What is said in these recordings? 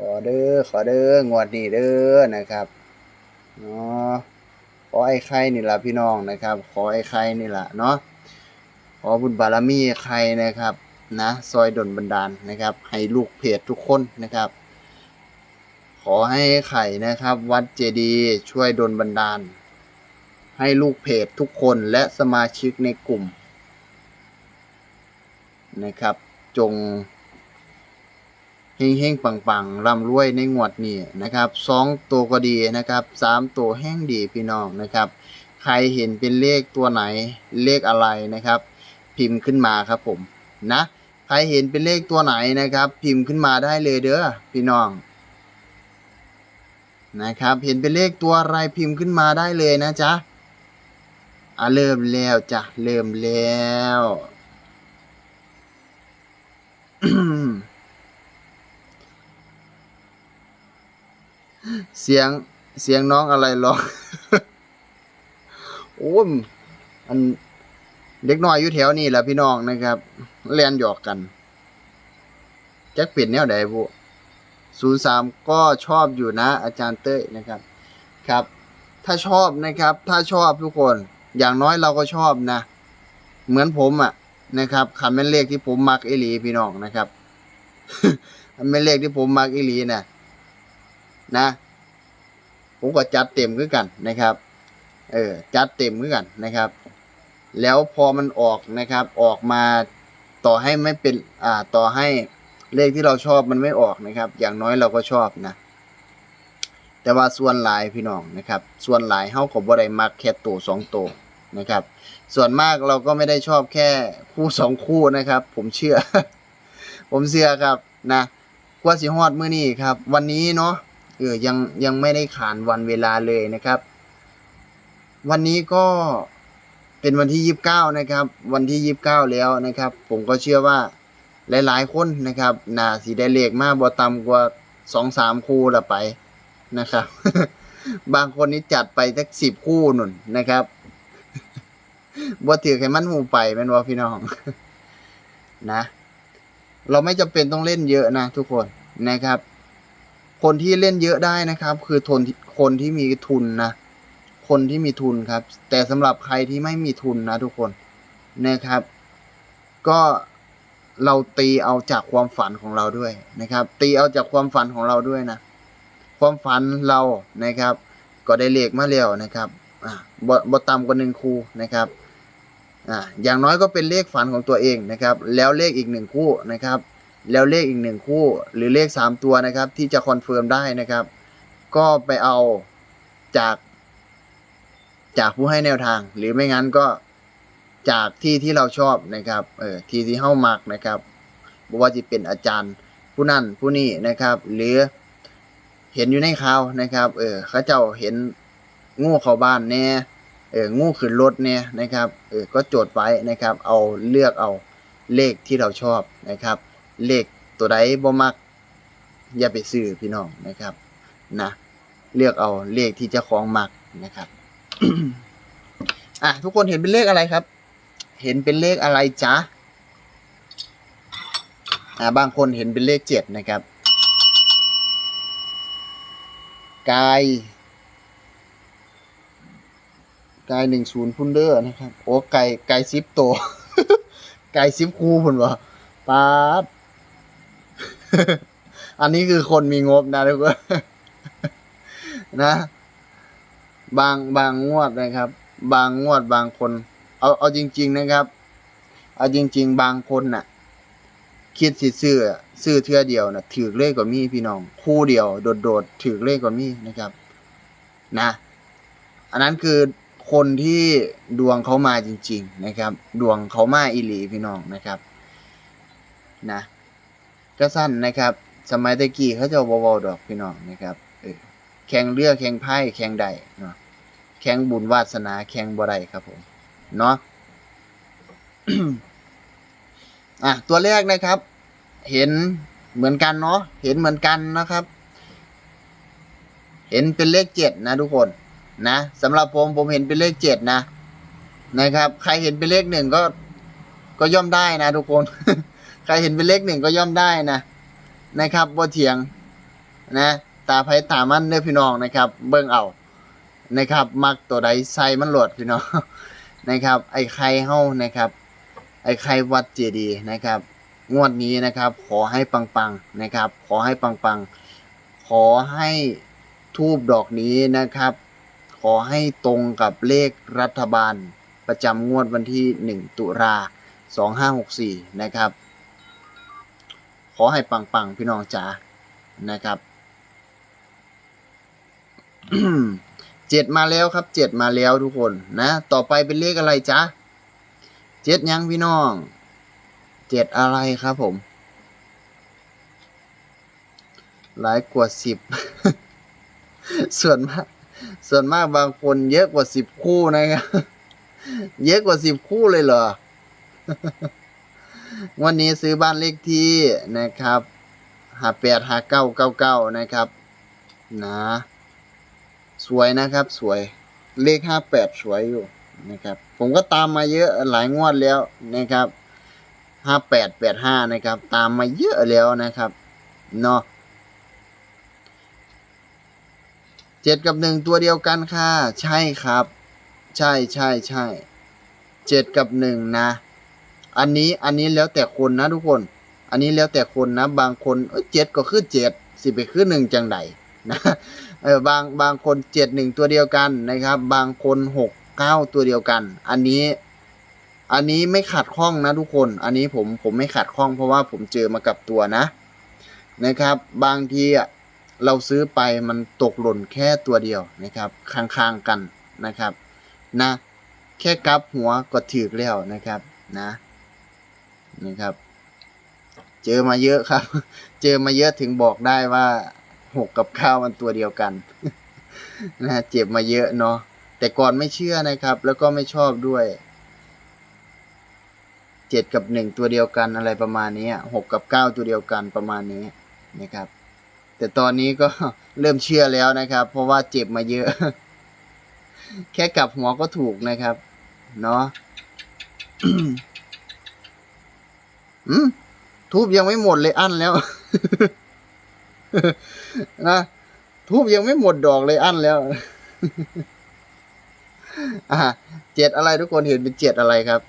ขอเด้อขอเด้องวดนี้เด้อนะครับเนาะขอไอ้ไข่นี่ละพี่น้องนะครับ ขอไอ้ไข่นี่ละเนาะขอบุญบารมีไอ้ไข่นะครับนะซอยดลบันดาลนะครับ ให้ลูกเพจทุกคนนะครับ ขอให้ไข่นะครับ วัดเจดีย์ช่วยดลบันดาล ให้ลูกเพจทุกคนและสมาชิกในกลุ่มนะครับ จง เฮงเฮงปังปังร่ำรวยในงวดนี้นะครับสองตัวก็ดีนะครับสามตัวแห้งดีพี่น้องนะครับ ใครเห็นเป็นเลขตัวไหนเลขอะไรนะครับ พิมพ์ขึ้นมาครับผมนะใครเห็นเป็นเลขตัวไหนนะครับ พิมพ์ขึ้นมาได้เลยเด้อพี่น้องนะครับ เห็นเป็นเลขตัวอะไรพิมพ์ขึ้นมาได้เลยนะจ๊ะอะเริ่มแล้วจ้ะเริ่มแล้ว เสียงเสียงน้องอะไรร้องโอ้ยอันเด็กน้อยอยู่แถวนี้แหละพี่น้องนะครับเรียนหยอกกันแจ็คเปลี่ยนแนวใดบุศูนย์สามก็ชอบอยู่นะ อาจารย์เต้ยนะครับ ครับ ถ้าชอบนะครับ ถ้าชอบทุกคน อย่างน้อยเราก็ชอบนะ เหมือนผมอะนะครับคันเป็นเลขที่ผมมักอีหลีพี่น้องนะครับคันเป็นเลขที่ผมมักอีหลีนะนะ ผมก็จัดเต็มคือกันนะครับ เออจัดเต็มคือกันนะครับ แล้วพอมันออกนะครับ ออกมาต่อให้ไม่เป็นอ่าต่อให้เลขที่เราชอบมันไม่ออกนะครับ อย่างน้อยเราก็ชอบนะ แต่ว่าส่วนหลายพี่น้องนะครับ ส่วนหลายเฮาก็บ่ได้มักแค่ตัวสองตัวนะครับ ส่วนมากเราก็ไม่ได้ชอบแค่คู่สองคู่นะครับ ผมเชื่อ ผมเชื่อครับนะกว่าสิฮอดมื้อนี้ครับ วันนี้เนาะ เออยังยังไม่ได้ขานวันเวลาเลยนะครับ วันนี้ก็เป็นวันที่ยี่สิบเก้านะครับ วันที่ยี่สิบเก้าแล้วนะครับ ผมก็เชื่อว่าหลาย ๆ คนนะครับน่าสิได้เลขมากบ่ต่ำกว่าสองสามคู่ละไปนะครับ บางคนนี่จัดไปสักสิบคู่นุ่นนะครับบ่ถือให้มันหูไปแม่นว่าพี่น้องนะ เราไม่จำเป็นต้องเล่นเยอะนะทุกคนนะครับ คนที่เล่นเยอะได้นะครับ คือทนคนที่มีทุนนะคนที่มีทุนครับ แต่สำหรับใครที่ไม่มีทุนนะทุกคนนะครับ ก็เราตีเอาจากความฝันของเราด้วยนะครับ ตีเอาจากความฝันของเราด้วยนะความฝันเรานะครับ ก็ได้เลขมาแล้วนะครับอ่าบบ่ต่ำกว่าหนึ่งคู่นะครับอ่าอย่างน้อยก็เป็นเลขฝันของตัวเองนะครับ แล้วเลขอีกหนึ่งคู่นะครับ แล้วเลขอีกหนึ่งคู่หรือเลขสามตัวนะครับ ที่จะคอนเฟิร์มได้นะครับ ก็ไปเอาจาก จากผู้ให้แนวทาง หรือไม่งั้นก็จากที่ที่เราชอบนะครับเออที่ที่เฮ้ามักนะครับบว่าจะเป็นอาจารย์ผู้นั่นผู้นี่นะครับ หรือเห็นอยู่ในข่าวนะครับเออเขาเจ้าเห็นงูเข้าบ้านแน่เอองูขึ้นรถเนี่ยนะครับเออก็โจทย์ไว้นะครับ เอาเลือกเอาเลขที่เราชอบนะครับ เลขตัวใดบ่มัก อย่าไปซื้อพี่น้องนะครับ นะเลือกเอาเลขที่เจ้าของมักนะครับอะทุกคนเห็นเป็นเลขอะไรครับ เห็นเป็นเลขอะไรจ๊ะอ่าบางคนเห็นเป็นเลขเจ็ดนะครับ กายกายหนึ่งศูนย์พุนเดอร์นะครับ โอ้ไก่ไก่ซิปโต ไก่ซิปคูพุ่นวะปาด อันนี้คือคนมีงบนะทุกคนนะ บางบางงวดนะครับ บางงวดบางคน เอาเอาจริง ๆนะครับ เอาจริง ๆ บางคนน่ะคิดสิซื้อซื้อเทื่อเดียวน่ะถือเลขกว่ามีพี่น้อง คู่เดียว โดดๆถือเลขกว่ามีนะครับ นะ อันนั้นคือคนที่ดวงเขามาจริง ๆ นะครับ ดวงเขามาอีหลีพี่น้องนะครับ นะ ก็สั้นนะครับ สมัยตะกี้เขาจะเบาๆดอกพี่น้องนะครับแข่งเรือแข่งไพ่แข่งใดเนาะแข่งบุญวาสนาแข่งบ่ได้ครับผมเนาะอะตัวแรกนะครับ เห็นเหมือนกันเนาะเห็นเหมือนกันนะครับ เห็นเป็นเลขเจ็ดนะทุกคนนะสำหรับผมผมเห็นเป็นเลขเจ็ดนะนะครับ ใครเห็นเป็นเลขหนึ่งก็ก็ย่อมได้นะทุกคน ใครเห็นเป็นเลขหนึ่งก็ย่อมได้นะนะครับบ่เถียงนะตาไผตามันเด้อพี่น้องนะครับ เบิ่งเอานะครับ มักตัวใดใส่มันโหลดพี่น้องนะครับ ไอ้ไข่เฮานะครับ ไอ้ไข่วัดเจดีนะครับ งวดนี้นะครับ ขอให้ปังๆนะครับ ขอให้ปังๆ ขอให้ทูบดอกนี้นะครับ ขอให้ตรงกับเลขรัฐบาล ประจำงวดวันที่ 1 ตุลา2564 นะครับ ขอให้ปังๆ พี่น้องจ๋านะครับเจ็ดมาแล้วครับเจ็ดมาแล้วทุกคนนะ ต่อไปเป็นเลขอะไรจ๊ะเจ็ดยังพี่น้องเจ็ดอะไรครับผม หลายกว่าสิบส่วนมากส่วนมากบางคนเยอะกว่าสิบคู่นะครับ เยอะกว่าสิบคู่เลยเหรอ วันนี้ซื้อบ้านเลขที่นะครับหาแปดหาเก้าเก้าเก้านะครับนะสวยนะครับสวยเลขห้าแปดสวยอยู่นะครับ ผมก็ตามมาเยอะหลายงวดแล้วนะครับห้าแปดแปดห้านะครับ ตามมาเยอะแล้วนะครับเนาะเจ็ดกับหนึ่งตัวเดียวกันค่ะ ใช่ครับ ใช่ใช่ใช่เจ็ดกับหนึ่งนะ อันนี้อันนี้แล้วแต่คนนะทุกคน อันนี้แล้วแต่คนนะ บางคนเจ็ดก็คือเจ็ดสิบไปคือหนึ่งจังใดนะเออบางบางคนเจ็ดหนึ่งตัวเดียวกันนะครับ บางคนหกเก้าตัวเดียวกัน อันนี้ อันนี้ไม่ขัดข้องนะทุกคน อันนี้ผมผมไม่ขัดข้องเพราะว่าผมเจอมากับตัวนะ นะครับ บางที่เราซื้อไปมันตกหล่นแค่ตัวเดียวนะครับค้างๆกันนะครับ นะ แค่กลับหัวก็ถือแล้วนะครับนะ นะครับ เจอมาเยอะครับ เจอมาเยอะถึงบอกได้ว่าหกกับข้าวมันตัวเดียวกันนะเจ็บมาเยอะเนาะแต่ก่อนไม่เชื่อนะครับ แล้วก็ไม่ชอบด้วยเจ็ดกับหนึ่งตัวเดียวกันอะไรประมาณนี้หกกับเก้าตัวเดียวกันประมาณนี้นะครับ แต่ตอนนี้ก็เริ่มเชื่อแล้วนะครับ เพราะว่าเจ็บมาเยอะ แค่กลับหัวก็ถูกนะครับ เนาะ อืมทูบยังไม่หมดเลยอั้นแล้ว นะทูบยังไม่หมดดอกเลยอั้นแล้ว อ่าเจ็ดอะไรทุกคนเห็นเป็นเจ็ดอะไรครับ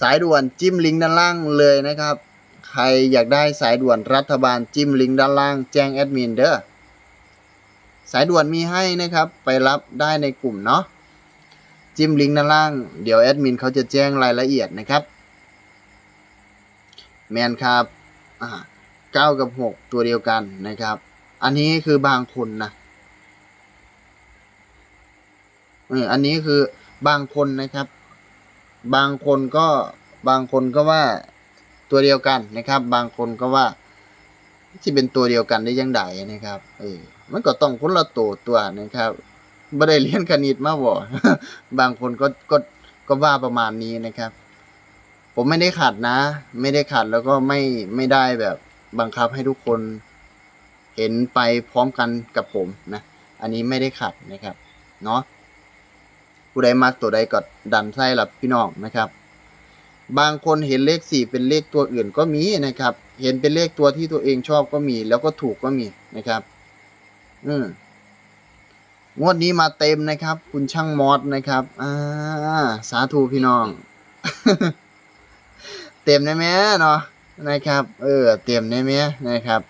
สายด่วนจิ้มลิงก์ด้านล่างเลยนะครับ ใครอยากได้สายด่วนรัฐบาลจิ้มลิงก์ด้านล่างแจ้งแอดมินเด้อสายด่วนมีให้นะครับ ไปรับได้ในกลุ่มเนาะ จิ้มลิงก์ด้านล่าง เดี๋ยวแอดมินเขาจะแจ้งรายละเอียดนะครับแมนครับอ่าเก้ากับหกตัวเดียวกันนะครับ อันนี้คือบางคนนะเอออันนี้คือบางคนนะครับ บางคนก็บางคนก็ว่าตัวเดียวกันนะครับ บางคนก็ว่าที่เป็นตัวเดียวกันได้ยังไงนะครับเออมันก็ต้องคนละตัวตัวนะครับ ไม่ได้เรียนคณิตมาบ่บางคนก็ก็ก็ว่าประมาณนี้นะครับ ผมไม่ได้ขัดนะ ไม่ได้ขัดแล้วก็ไม่ไม่ได้แบบบังคับให้ทุกคนเห็นไปพร้อมกันกับผมนะ อันนี้ไม่ได้ขัดนะครับ เนาะผู้ใดมักตัวใดก็ดันไส้หลับพี่น้องนะครับ บางคนเห็นเลขสี่เป็นเลขตัวอื่นก็มีนะครับ เห็นเป็นเลขตัวที่ตัวเองชอบก็มี แล้วก็ถูกก็มีนะครับ อืม งวดนี้มาเต็มนะครับ คุณช่างมอสนะครับ อ่า สาธุพี่น้อง เต็มได้ไหมเนาะนะครับ เออ เต็มได้ไหมนะครับ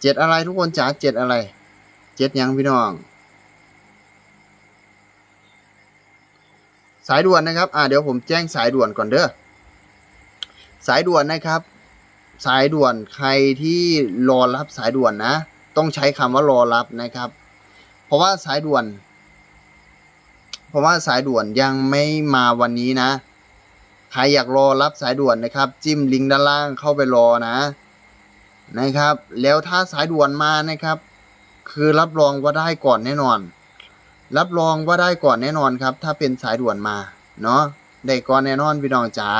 เจ็ดอะไรทุกคนจ๋าเจ็ดอะไรเจ็ดยังพี่น้อง สายด่วนนะครับ อ่าเดี๋ยวผมแจ้งสายด่วนก่อนเด้อสายด่วนนะครับ สายด่วนใครที่รอรับสายด่วนนะ ต้องใช้คำว่ารอรับนะครับ เพราะว่าสายด่วน เพราะว่าสายด่วนยังไม่มาวันนี้นะ ใครอยากรอรับสายด่วนนะครับ จิ้มลิงก์ด้านล่างเข้าไปรอนะ นะครับ แล้วถ้าสายด่วนมานะครับ คือรับรองว่าได้ก่อนแน่นอน รับรองว่าได้ก่อนแน่นอนครับ ถ้าเป็นสายด่วนมาเนาะได้ก่อนแน่นอนพี่น้องจ๋า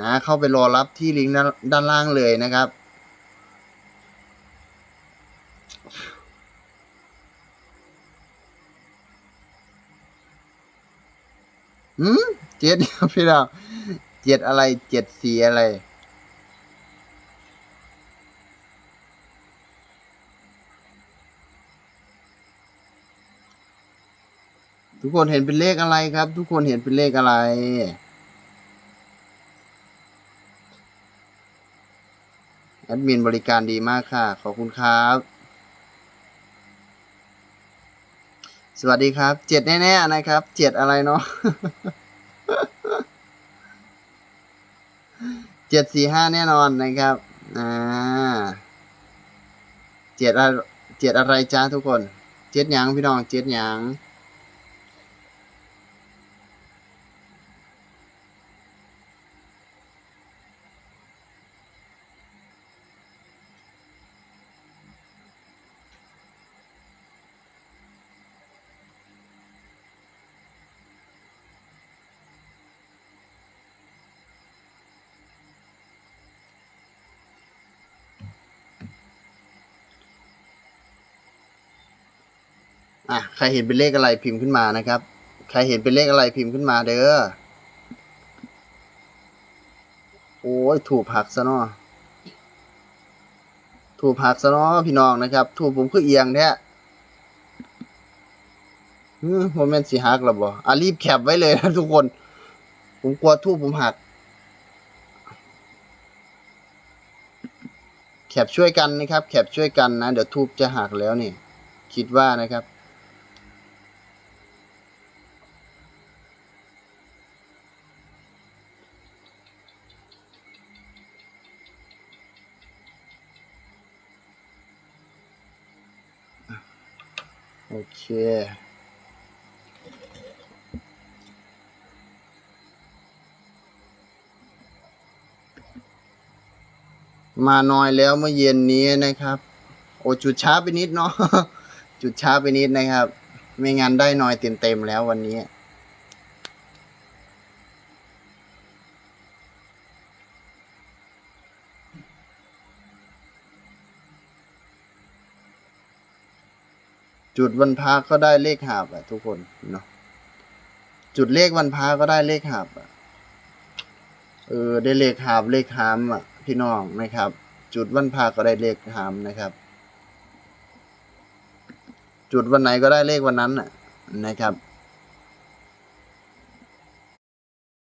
นะเข้าไปรอรับที่ลิงก์ด้านด้านล่างเลยนะครับ อืมเจ็ดพี่น้องเจ็ดอะไรเจ็ดสีอะไรทุกคนเห็นเป็นเลขอะไรครับ ทุกคนเห็นเป็นเลขอะไร แอดมินบริการดีมากค่ะ ขอบคุณครับ สวัสดีครับ เจ็ดแน่ๆนะครับ เจ็ดอะไรเนาะเจ็ดสี่ห้าแน่นอนนะครับ อ่า เจ็ดอะไรเจ็ดอะไรจ้าทุกคน เจ็ดหยังพี่น้อง เจ็ดหยัง อะใครเห็นเป็นเลขอะไรพิมพ์ขึ้นมานะครับ ใครเห็นเป็นเลขอะไรพิมพ์ขึ้นมาเด้อโอ้ยถูกผักซะเนาะถูกผักซะเนาะพี่น้องนะครับ ถูกผมคือเอียงแท้อืมโมเมนต์สีหักแล้วบ่อะรีบแคปไว้เลยนะทุกคน ผมกลัวทูบผมหัก แคปช่วยกันนะครับ แคปช่วยกันนะ เดี๋ยวทูบจะหักแล้วนี่ คิดว่านะครับ โอเค มาน้อยแล้วเมื่อเย็นนี้นะครับ โอ้จุดช้าไปนิดเนาะจุดช้าไปนิดนะครับ ไม่งั้นได้น้อยเต็มเต็มๆแล้ววันนี้จุดวันพาก็ได้เลขหาบอะทุกคนเนาะจุดเลขวันพาก็ได้เลขหาบอะเออ ได้เลขหาบเลขหามอะ พี่น้องนะครับ จุดวันพาก็ได้เลขหามนะครับ จุดวันไหนก็ได้เลขวันนั้นน่ะนะครับ